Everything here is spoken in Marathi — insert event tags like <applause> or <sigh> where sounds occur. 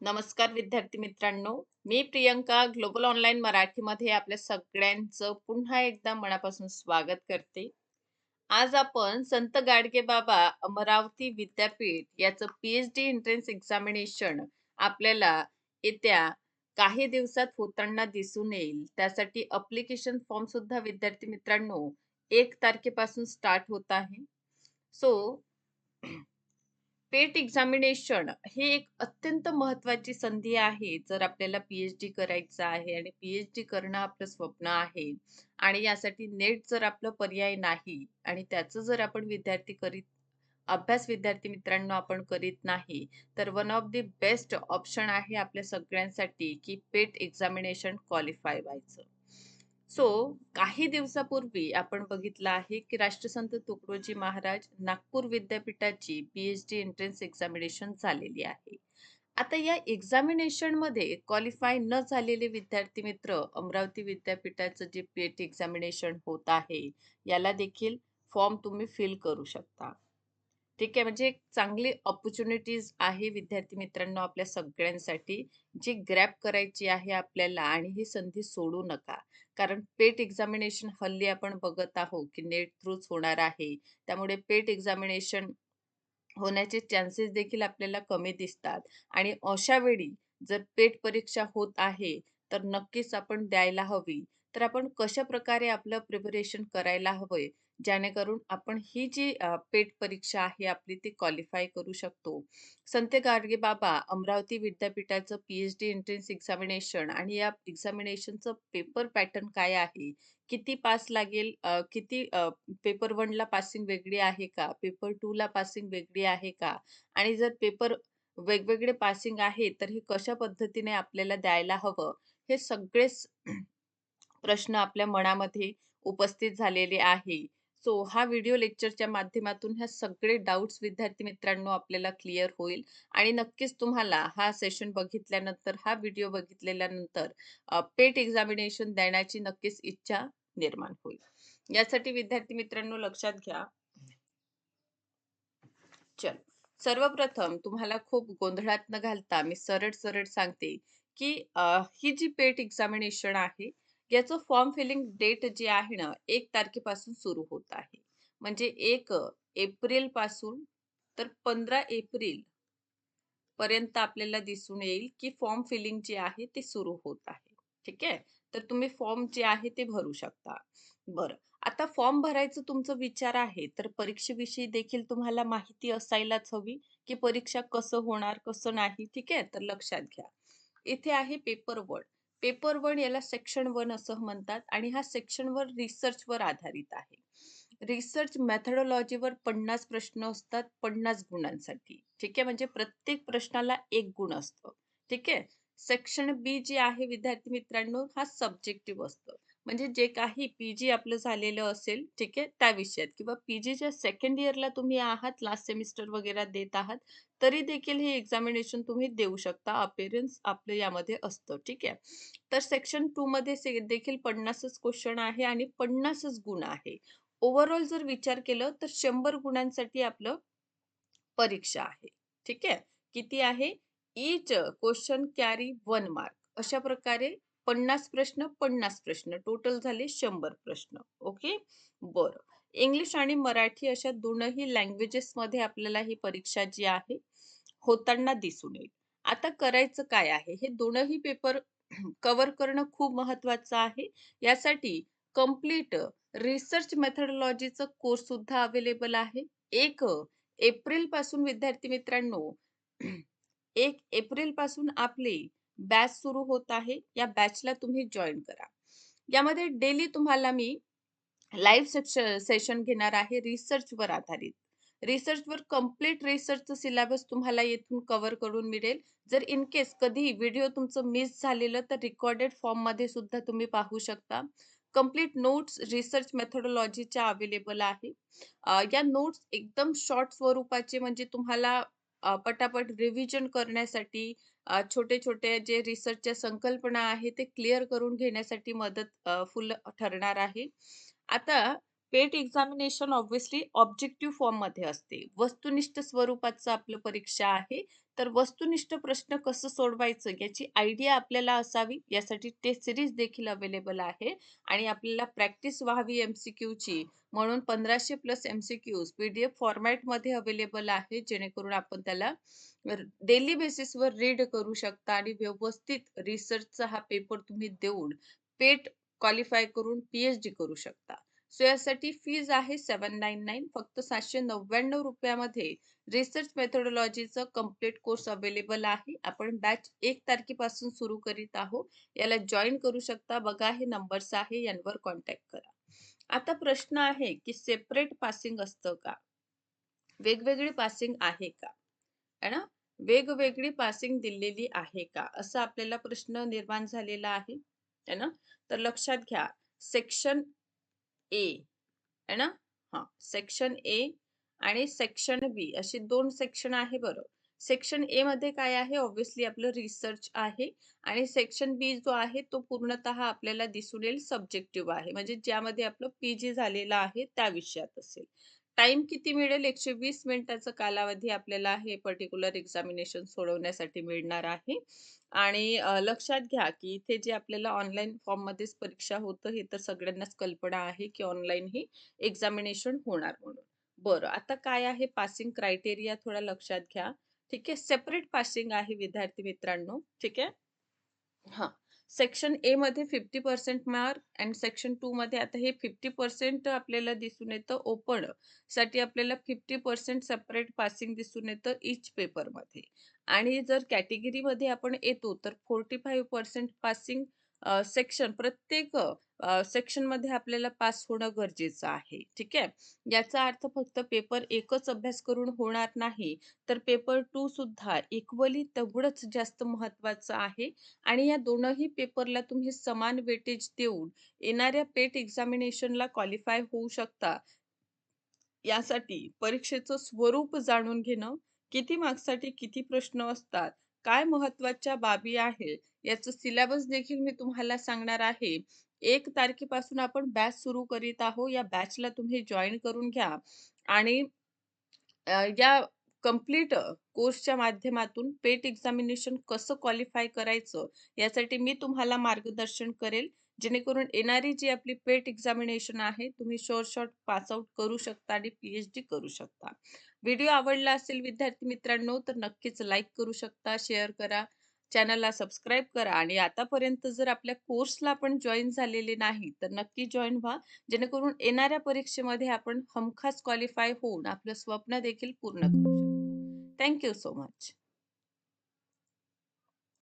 नमस्कार विद्यार्थी मित्रांनो. मी प्रियंका ग्लोबल ऑनलाईन मराठीमध्ये आपल्या सगळ्यांचं पुन्हा एकदा मनापासून स्वागत करते. आज आपण संत गाडगे बाबा अमरावती विद्यापीठ याचं पीएच डी एंट्रन्स एक्झामिनेशन आपल्याला येत्या काही दिवसात होताना दिसून येईल. त्यासाठी अप्लिकेशन फॉर्म सुद्धा विद्यार्थी मित्रांनो एक तारखेपासून स्टार्ट होत आहे. सो पेट एक्झामिनेशन हे एक अत्यंत महत्वाची संधी आहे. जर आपल्याला पीएचडी करायचं आहे आणि पीएचडी करणं आपलं स्वप्न आहे आणि यासाठी नेट जर आपलं पर्याय नाही आणि त्याचं जर आपण विद्यार्थी करीत अभ्यास विद्यार्थी मित्रांनो आपण करीत नाही तर one of the best option आहे आपल्या सगळ्यांसाठी की पेट एक्झामिनेशन क्वालिफाय व्हायचं. सो काही दिवसापूर्वी आपण बघितलं आहे की राष्ट्रसंत तुकडोजी महाराज नागपूर विद्यापीठाची पीएचडी एंट्रन्स एक्झामिनेशन झालेली आहे. आता या एक्झामिनेशनमध्ये क्वालिफाय न झालेले विद्यार्थी मित्र अमरावती विद्यापीठाचं जे पेट एक्झामिनेशन होत आहे याला देखील फॉर्म तुम्ही फिल करू शकता. ठीक आहे म्हणजे एक चांगली ऑपॉर्च्युनिटीज आहे विद्यार्थी मित्रांनो आपल्या सगळ्यांसाठी. जी ग्रॅप करायची आहे आपल्याला आणि ही संधी सोडू नका. कारण पेट एक्झामिनेशन हल्ली आपण बघत आहोत की नेट थ्रूच होणार आहे. त्यामुळे पेट एक्झामिनेशन होण्याचे चान्सेस देखील आपल्याला कमी दिसतात. आणि अशा वेळी जर पेट परीक्षा होत आहे तर नक्कीच आपण द्यायला हवी. तर आपण कशा प्रकारे आपलं प्रिपरेशन करायला हवंय? जेणेकरून आपण ही जी पेट परीक्षा आहे आपली ती क्वालिफाय करू शकतो. संत गाडगे बाबा अमरावती विद्यापीठाचं पीएचडी एंट्रन्स एक्झामिनेशन आणि या एक्झामिनेशनचं पेपर पॅटर्न काय आहे? किती पास लागेल? किती पेपर वनला पासिंग वेगळी आहे का? पेपर टू ला पासिंग वेगळी आहे का? आणि जर पेपर वेगवेगळे पासिंग आहे तर हे कशा पद्धतीने आपल्याला द्यायला हवं? हे सगळेच प्रश्न आपल्या मनामध्ये उपस्थित झालेले आहे. सो हा व्हिडिओ लेक्चरच्या माध्यमातून ह्या सगळे डाऊट्स विद्यार्थी मित्रांनो आपल्याला क्लिअर होईल. आणि नक्कीच तुम्हाला हा सेशन बघितल्यानंतर हा व्हिडिओ बघितल्यानंतर पेट एक्झामिनेशन देण्याची नक्कीच इच्छा निर्माण होईल. यासाठी विद्यार्थी मित्रांनो लक्षात घ्या. चल. सर्वप्रथम तुम्हाला खूप गोंधळात न घालता मी सरळ सरळ सांगते की ही जी पेट एक्झामिनेशन आहे याचं फॉर्म फिलिंग डेट जे आहे ना एक तारखेपासून सुरू होत आहे. म्हणजे एक एप्रिलपासून तर पंधरा एप्रिल पर्यंत आपल्याला दिसून येईल की फॉर्म फिलिंग जे आहे ते सुरू होत आहे. ठीक आहे? तर तुम्ही फॉर्म जे आहे ते भरू शकता. बरं. आता फॉर्म भरायचं तुमचं विचार आहे तर परीक्षेविषयी देखील तुम्हाला माहिती असायलाच हवी की परीक्षा कसं होणार कसं नाही. ठीक आहे? तर लक्षात घ्या. इथे आहे पेपर वर्ड. पेपर वन याला सेक्शन वन असं म्हणतात आणि हा सेक्शन वन रिसर्चवर आधारित आहे. रिसर्च मेथडॉलॉजीवर पन्नास प्रश्न असतात पन्नास गुणांसाठी. ठीक आहे? म्हणजे प्रत्येक प्रश्नाला एक गुण असतो. ठीक आहे? सेक्शन बी जे आहे विद्यार्थी मित्रांनो हा सब्जेक्टिव्ह असतो. म्हणजे जे काही पीजी आपलं झालेलं असेल ठीक आहे त्या विषयात. किंवा पीजीच्या सेकंड इयरला तुम्ही आहात लास्ट सेमिस्टर वगैरे देत आहात तरी देखील हे एक्झामिनेशन तुम्ही देऊ शकता. अपेरन्स आपलं यामध्ये असतं ठीक आहे. तर सेक्शन टू मध्ये देखील पन्नासच क्वेश्चन आहे आणि पन्नासच गुण आहे. ओव्हरऑल जर विचार केलं तर शंभर गुणांसाठी आपलं परीक्षा आहे ठीक आहे. किती आहे? Each question carry one mark अशा प्रकारे पन्नास प्रश्न पन्नास प्रश्न. टोटल झाले शंभर प्रश्न. ओके बरं. इंग्लिश आणि मराठी अशा दोनही लँग्वेजेस मध्ये आपल्याला ही परीक्षा जी आहे होताना दिसून येईल. आता करायचं काय आहे? हे दोनही पेपर कव्हर <clears throat> करणं खूप महत्वाचं आहे. यासाठी कंप्लीट रिसर्च मेथडॉलॉजीचं कोर्स सुद्धा अवेलेबल आहे. एक एप्रिलपासून विद्यार्थी मित्रांनो <clears throat> एक एप्रिलपासून आपली बॅच सुरू होत आहे. या बॅचला तुम्ही जॉईन करा. यामध्ये डेली तुम्हाला मी लाईव्ह सेशन घेणार आहे रिसर्च वर आधारित. रिसर्चवर कंप्लीट रिसर्चचं सिलेबस तुम्हाला येथून कव्हर करून मिळेल. जर इन केस कधी व्हिडिओ तुमचं मिस झालेलं तर रिकॉर्डेड फॉर्ममध्ये सुद्धा तुम्ही पाहू शकता. कंप्लीट नोट्स रिसर्च मेथोडॉलॉजीच्या अवेलेबल आहे. या नोट्स एकदम शॉर्ट स्वरूपाचे म्हणजे तुम्हाला पटापट रिव्हिजन करण्यासाठी छोटे छोटे जे रिसर्चच्या संकल्पना आहे ते क्लिअर करून घेण्यासाठी मदत फुल ठरणार आहे. आता पेट एक्झामिनेशन ऑब्व्हियसली ऑब्जेक्टिव्ह फॉर्ममध्ये असते. वस्तुनिष्ठ स्वरूपाचं आपलं परीक्षा आहे. तर वस्तुनिष्ठ प्रश्न कसं सोडवायचं याची आयडिया आपल्याला असावी यासाठी टेस्ट सिरीज देखील अवेलेबल आहे आणि आपल्याला प्रॅक्टिस व्हावी एमसीक्यूची म्हणून पंधराशे प्लस एमसीक्यूज पीडीएफ फॉर्मॅटमध्ये अवेलेबल आहे जेणेकरून आपण त्याला डेली बेसिसवर रीड करू शकता आणि व्यवस्थित रिसर्चचा हा पेपर तुम्ही देऊन पेट क्वालिफाय करून पीएचडी करू शकता. सो यासाठी फीज आहे सेवन नाईन नाईन फक्त सातशे नव्याण्णव रुपयामध्ये रिसर्च मेथोडॉलॉजीचं कंप्लीट कोर्स अवेलेबल आहे. आपण बॅच एक तारखेपासून सुरू करीत आहोत. याला जॉईन करू शकता. बघा हे नंबर्स आहे यांवर कॉन्टॅक्ट करा. आता प्रश्न आहे की सेपरेट पासिंग असतं का? वेगवेगळी पासिंग आहे का? है ना? वेगवेगळी पासिंग दिलेली आहे का? असा आपल्याला प्रश्न निर्माण झालेला आहे. है ना? तर लक्षात घ्या सेक्शन ए है ना? हा. सेक्शन ए आणि सेक्शन बी असे दोन सेक्शन आहे बरं. सेक्शन ए मध्ये काय आहे? ऑब्व्हियसली आपलं रिसर्च आहे आणि सेक्शन बी जो आहे तो पूर्णतः आपल्याला दिसून येईल सब्जेक्टिव्ह आहे. म्हणजे ज्यामध्ये आपलं पीजी झालेलं आहे त्या विषयात असेल. टाइम किती मिळेल? एकशे वीस मिनिटाचा कालावधी आपल्याला हे पर्टिक्युलर एक्झामिनेशन सोडवण्यासाठी मिळणार आहे. आणि लक्षात घ्या की इथे जे आपल्याला ऑनलाईन फॉर्ममध्येच परीक्षा होतं हे तर सगळ्यांनाच कल्पना आहे की ऑनलाईन ही एक्झामिनेशन होणार म्हणून. बरं आता काय आहे पासिंग क्रायटेरिया थोडा लक्षात घ्या. ठीक आहे? सेपरेट पासिंग आहे विद्यार्थी मित्रांनो. ठीक आहे? हा. सेक्शन ए मध्ये fifty percent mark and section two मध्ये आता हे फिफ्टी पर्सेंट आपल्याला दिसून येतं ओपनसाठी आपल्याला फिफ्टी पर्सेंट सेपरेट पासिंग दिसून येतं इच पेपरमध्ये आणि जर कॅटेगरीमध्ये आपण येतो तर forty five percent passing section प्रत्येक सेक्शनमध्ये आपल्याला पास होणं गरजेचं आहे ठीक आहे? याचा अर्थ फक्त पेपर एकच अभ्यास करून होणार नाही तर पेपर टू सुद्धा इक्वली तेवढंच जास्त महत्वाचं आहे आणि या दोनही पेपरला तुम्ही समान वेटेज देऊन येणाऱ्या पेट एक्झामिनेशनला क्वालिफाय होऊ शकता. यासाठी परीक्षेचं स्वरूप जाणून घेणं किती मार्क्ससाठी किती प्रश्न असतात काय महत्त्वाच्या बाबी आहे याचं सिलेबस देखील मी तुम्हाला सांगणार आहे. एक तारखेपासून आपण बॅच सुरू करीत आहोत. या बॅचला तुम्ही जॉईन करून घ्या. आणि या कंप्लीट कोर्सच्या माध्यमातून पेट एक्झामिनेशन कसं क्वालिफाय करायचं यासाठी मी तुम्हाला मार्गदर्शन करेल. जेणेकरून येणारी जी आपली पेट एक्झामिनेशन आहे तुम्ही शॉर्ट शॉर्ट पास आउट करू शकता आणि पीएचडी करू शकता. व्हिडिओ आवडला असेल विद्यार्थी मित्रांनो तर नक्कीच लाईक करू शकता शेअर करा चॅनलला सबस्क्राईब करा आणि आतापर्यंत जर आपल्या कोर्सला आपण जॉईन झालेले नाही तर नक्की जॉईन व्हा. जेणेकरून येणाऱ्या परीक्षेमध्ये आपण हमखास क्वालिफाय होऊन आपलं स्वप्न देखील पूर्ण करू शकतो. Thank you so much.